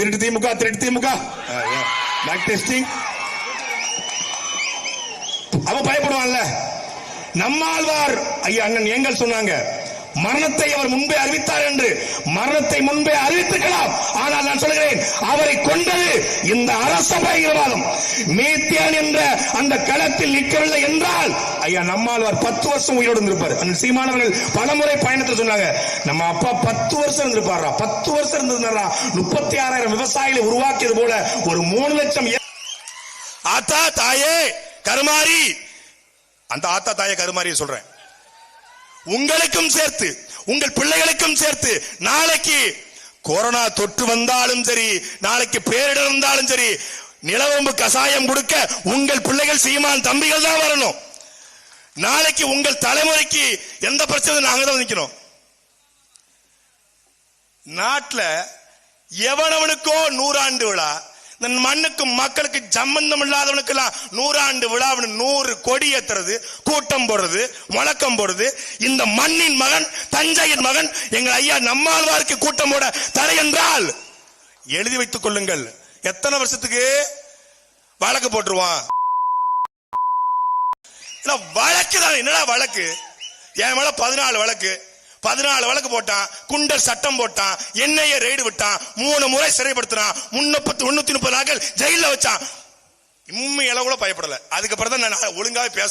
திருட்டு திமுக திருட்டு திமுக. Back testing அவன் பயப்படுவான்ல. நம்மாழ்வார் ஐயா அண்ணன் எங்கள் சொன்னாங்க மரணத்தை அவர் முன்பே அறிவித்தார் என்று மரணத்தை முன்பே அறிவித்திருக்கலாம். ஆனால் நான் சொல்கிறேன் அவரை கொண்டது இந்த அரச பயங்கரவாதம் மீத்தியான் என்ற அந்த களத்தில் நிற்கவில்லை என்றால் ஐயா நம்மாழ்வார் பத்து வருஷம் உயிரோடு இருந்திருப்பார். அந்த சீமானவர்கள் பலமுறை பயணத்தில் சொன்னாங்க நம்ம அப்பா பத்து வருஷம் இருந்திருப்பாரா பத்து வருஷம் இருந்திருந்தாரா முப்பத்தி ஆறாயிரம் விவசாயிகளை உருவாக்கியது போல ஒரு மூணு லட்சம் ஆத்தா தாயே கருமாரி. அந்த ஆத்தா தாயே கருமாரி சொல்றேன். உங்களுக்கும் சேர்த்து உங்கள் பிள்ளைகளுக்கும் சேர்த்து நாளைக்கு கொரோனா தொற்று வந்தாலும் சரி நாளைக்கு பேரிடர் வந்தாலும் சரி நிலவம்பு கசாயம் கொடுக்க உங்கள் பிள்ளைகள் சீமான் தம்பிகள் தான் வரணும். நாளைக்கு உங்கள் தலைமுறைக்கு எந்த பிரச்சனை நாங்க தான் நிற்கிறோம் நாட்டில் எவனவனுக்கோ நூறாண்டு விழா இந்த மண்ணுக்கும் மக்களுக்கு சம்பந்தம் இல்லாதவனுக்கெல்லாம் நூறாண்டு விழாவுன்னு நூறு கொடி ஏத்துறது கூட்டம் போடுறது முழக்கம் போடுறது. இந்த மண்ணின் மகன் தஞ்சையின் மகன் எங்கள் ஐயா நம்மாழ்வாருக்கு கூட்டம் போட தடை என்றால் எழுதி வைத்துக் கொள்ளுங்கள். எத்தனை வருஷத்துக்கு வழக்கு போட்டுருவான்? வழக்கு தான் என்னடா வழக்கு? என் மேல பதினாலு வழக்கு. பதினாலு வழக்கு போட்டான் குண்டர் சட்டம் போட்டான் என்னைய ரெய்டு விட்டான் மூணு முறை சிறைப்படுத்தினான் முன்னூத்தி முன்னூத்தி முப்பது நாட்கள் ஜெயில வச்சான். இம்மையில கூட பயப்படல. அதுக்கப்புறம் தான் நான் ஒழுங்காவே பேச